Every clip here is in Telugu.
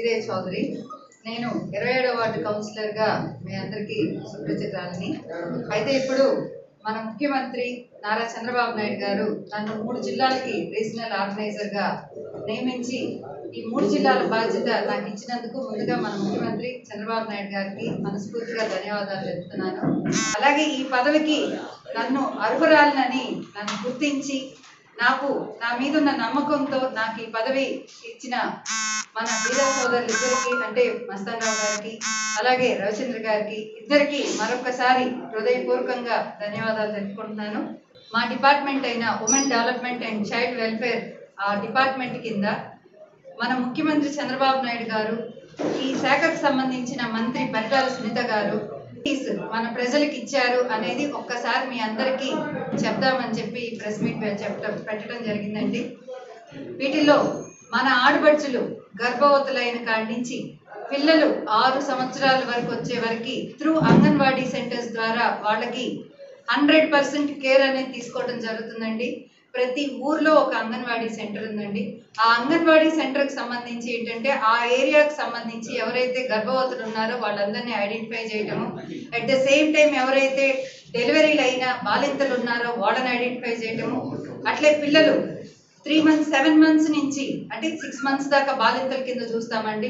విజయ చౌదరి. నేను ఇరవై ఏడవ వార్డు కౌన్సిలర్గా మీ అందరికీ సుప్రచితాలని అయితే ఇప్పుడు మన ముఖ్యమంత్రి నారా చంద్రబాబు నాయుడు గారు నన్ను మూడు జిల్లాలకి రీజనల్ ఆర్గనైజర్గా నియమించి ఈ మూడు జిల్లాల బాధ్యత నాకు ఇచ్చినందుకు ముందుగా మన ముఖ్యమంత్రి చంద్రబాబు నాయుడు గారికి మనస్ఫూర్తిగా ధన్యవాదాలు చెప్తున్నాను. అలాగే ఈ పదవికి నన్ను అర్హురాలనని నన్ను గుర్తించి నాకు నా మీద ఉన్న నమ్మకంతో నాకు ఈ పదవి ఇచ్చిన మన వీర సోదరులు ఇద్దరికి అంటే మస్తానరావు గారికి అలాగే రవిచంద్ర గారికి ఇద్దరికి మరొకసారి హృదయపూర్వకంగా ధన్యవాదాలు తెలుపుకుంటున్నాను. మా డిపార్ట్మెంట్ అయిన women development and child welfare ఆ డిపార్ట్మెంట్ కింద మన ముఖ్యమంత్రి చంద్రబాబు నాయుడు గారు ఈ శాఖకు సంబంధించిన మంత్రి పరిటాల సునీత గారు మన ప్రజలకు ఇచ్చారు అనేది ఒక్కసారి మీ అందరికీ చెప్దామని చెప్పి ప్రెస్ మీట్ చెప్పడం పెట్టడం జరిగిందండి. వీటిల్లో మన ఆడబడుచులు గర్భవతులైన కాడి నుంచి పిల్లలు ఆరు సంవత్సరాల వరకు వచ్చే వరకు త్రూ అంగన్వాడీ సెంటర్స్ ద్వారా వాళ్ళకి హండ్రెడ్ పర్సెంట్ కేర్ అనేది తీసుకోవడం జరుగుతుందండి. ప్రతి ఊర్లో ఒక అంగన్వాడీ సెంటర్ ఉందండి. ఆ అంగన్వాడీ సెంటర్కి సంబంధించి ఏంటంటే ఆ ఏరియాకి సంబంధించి ఎవరైతే గర్భవతులు ఉన్నారో వాళ్ళందరినీ ఐడెంటిఫై చేయడము అట్ ద సేమ్ టైం ఎవరైతే డెలివరీలు అయిన బాలింతలు ఉన్నారో వాళ్ళని ఐడెంటిఫై చేయటము. అట్లే పిల్లలు త్రీ మంత్స్ సెవెన్ మంత్స్ నుంచి అంటే సిక్స్ మంత్స్ దాకా బాలింతల కింద చూస్తామండి.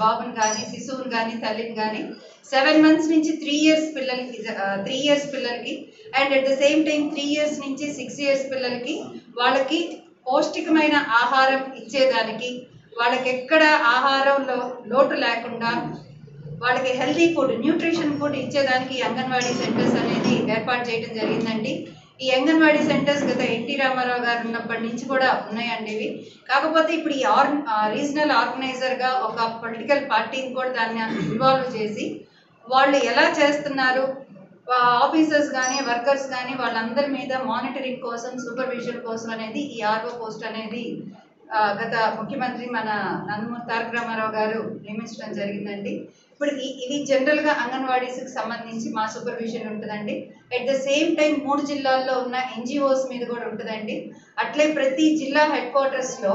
బాబుని కానీ శిశువుని కానీ తల్లిని కానీ సెవెన్ మంత్స్ నుంచి త్రీ ఇయర్స్ పిల్లలకి త్రీ ఇయర్స్ పిల్లలకి. And at the same time three years నుంచి సిక్స్ ఇయర్స్ పిల్లలకి వాళ్ళకి పౌష్టికమైన ఆహారం ఇచ్చేదానికి వాళ్ళకి ఎక్కడ ఆహారంలో లోటు లేకుండా వాళ్ళకి హెల్తీ ఫుడ్ న్యూట్రిషన్ ఫుడ్ ఇచ్చేదానికి అంగన్వాడీ సెంటర్స్ అనేది ఏర్పాటు చేయడం జరిగిందండి. ఈ అంగన్వాడీ సెంటర్స్ గత ఎన్టీ రామారావు గారు ఉన్నప్పటి నుంచి కూడా ఉన్నాయండి ఇవి. కాకపోతే ఇప్పుడు ఈ ఆర్ రీజనల్ ఆర్గనైజర్గా ఒక పొలిటికల్ పార్టీని కూడా దాన్ని ఇన్వాల్వ్ చేసి వాళ్ళు ఎలా చేస్తున్నారు? ఆఫీసర్స్ కానీ వర్కర్స్ కానీ వాళ్ళందరి మీద మానిటరింగ్ కోసం సూపర్విజన్ కోసం అనేది ఈ ఆర్ఓ పోస్ట్ అనేది గత ముఖ్యమంత్రి మన నందమూరి తారక రామారావు గారు నియమించడం జరిగిందండి. ఇప్పుడు ఇది జనరల్గా అంగన్వాడీస్కి సంబంధించి మా సూపర్విజన్ ఉంటుందండి. అట్ ద సేమ్ టైం మూడు జిల్లాల్లో ఉన్న ఎన్జిఓస్ మీద కూడా ఉంటుందండి. అట్లే ప్రతి జిల్లా హెడ్ క్వార్టర్స్లో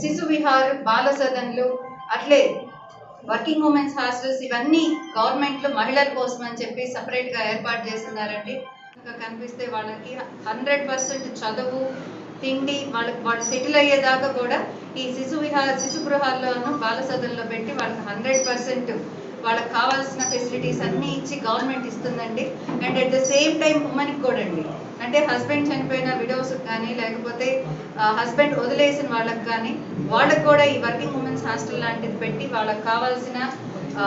శిశు విహార్ బాల సదన్లు అట్లే వర్కింగ్ ఉమెన్స్ హాస్టల్స్ ఇవన్నీ గవర్నమెంట్లో మహిళల కోసం అని చెప్పి సపరేట్గా ఏర్పాటు చేస్తున్నారండి. కనిపిస్తే వాళ్ళకి హండ్రెడ్ పర్సెంట్ చదువు తిండి వాళ్ళకి వాళ్ళు సెటిల్ అయ్యేదాకా కూడా ఈ శిశు విహార శిశు గృహాల్లోనూ బాల సదనలో పెట్టి వాళ్ళకి హండ్రెడ్ పర్సెంట్ వాళ్ళకి కావాల్సిన ఫెసిలిటీస్ అన్నీ ఇచ్చి గవర్నమెంట్ ఇస్తుందండి. And at the same time ఉమెన్కి కూడా అండి. అంటే హస్బెండ్ చనిపోయిన విడోస్ కానీ లేకపోతే హస్బెండ్ వదిలేసిన వాళ్ళకి కానీ వాళ్ళకి కూడా ఈ వర్కింగ్ ఉమెన్స్ హాస్టల్ లాంటిది పెట్టి వాళ్ళకి కావాల్సిన ఆ,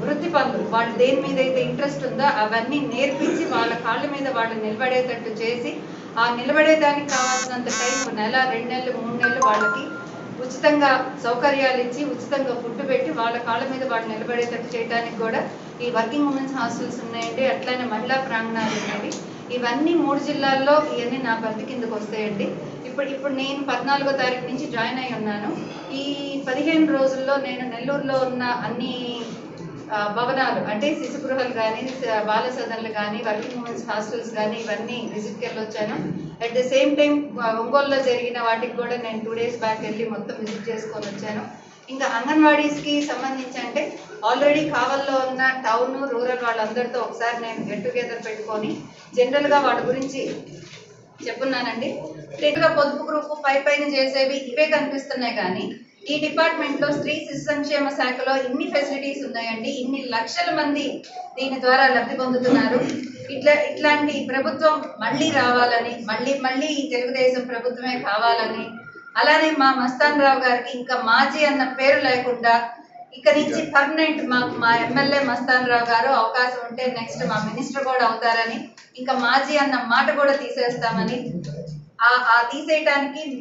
వృత్తి పనులు వాళ్ళు దేని మీద అయితే ఇంట్రెస్ట్ ఉందో అవన్నీ నేర్పించి వాళ్ళ కాళ్ళ మీద వాళ్ళు నిలబడేటట్టు చేసి ఆ నిలబడేదానికి కావాల్సినంత టైం నెల రెండు నెలలు మూడు నెలలు వాళ్ళకి ఉచితంగా సౌకర్యాలు ఇచ్చి ఉచితంగా ఫుడ్ పెట్టి వాళ్ళ కాళ్ళ మీద వాళ్ళు నిలబడేటట్టు చేయడానికి కూడా ఈ వర్కింగ్ ఉమెన్స్ హాస్టల్స్ ఉన్నాయండి. అట్లనే మహిళా ప్రాంగణాలు ఉన్నాయి ఇవన్నీ మూడు జిల్లాల్లో ఇవన్నీ నా పరిధి కిందకు వస్తాయండి. ఇప్పుడు ఇప్పుడు నేను పద్నాలుగో తారీఖు నుంచి జాయిన్ అయి ఉన్నాను. ఈ పదిహేను రోజుల్లో నేను నెల్లూరులో ఉన్న అన్ని భవనాలు అంటే శిశు గృహాలు కానీ బాల సదనలు కానీ వర్కింగ్ ఉమెన్స్ హాస్టల్స్ కానీ ఇవన్నీ విజిట్కి వెళ్ళొచ్చాను అట్ ద సేమ్ టైం ఒంగోలులో జరిగిన వాటికి కూడా నేను టూ డేస్ బ్యాక్ వెళ్ళి మొత్తం విజిట్ చేసుకొని వచ్చాను ఇంకా అంగన్వాడీస్కి సంబంధించి అంటే ఆల్రెడీ కావల్లో ఉన్న టౌన్ రూరల్ వాళ్ళందరితో ఒకసారి నేను గెట్ టుగెదర్ పెట్టుకొని జనరల్గా వాళ్ళ గురించి చెప్పున్నానండి. గా పొదుపు గ్రూప్ పై పైన చేసేవి ఇవే కనిపిస్తున్నాయి కానీ ఈ డిపార్ట్మెంట్లో స్త్రీ శిశు సంక్షేమ శాఖలో ఇన్ని ఫెసిలిటీస్ ఉన్నాయండి ఇన్ని లక్షల మంది దీని ద్వారా లబ్ధి పొందుతున్నారు. ఇట్లా ఇట్లాంటి ప్రభుత్వం మళ్ళీ రావాలని మళ్ళీ మళ్ళీ ఈ తెలుగుదేశం ప్రభుత్వమే కావాలని అలానే మా మస్తాన్ రావు గారికి ఇంకా మాజీ అన్న పేరు లేకుండా ఇక నుంచి పర్మనెంట్ మాకు మా ఎమ్మెల్యే మస్తాన్ రావు గారు అవకాశం ఉంటే నెక్స్ట్ మా మినిస్టర్ కూడా అవుతారని ఇంకా మాజీ అన్న మాట కూడా తీసేస్తామని ఆ ఆ తీసేయటానికి నేను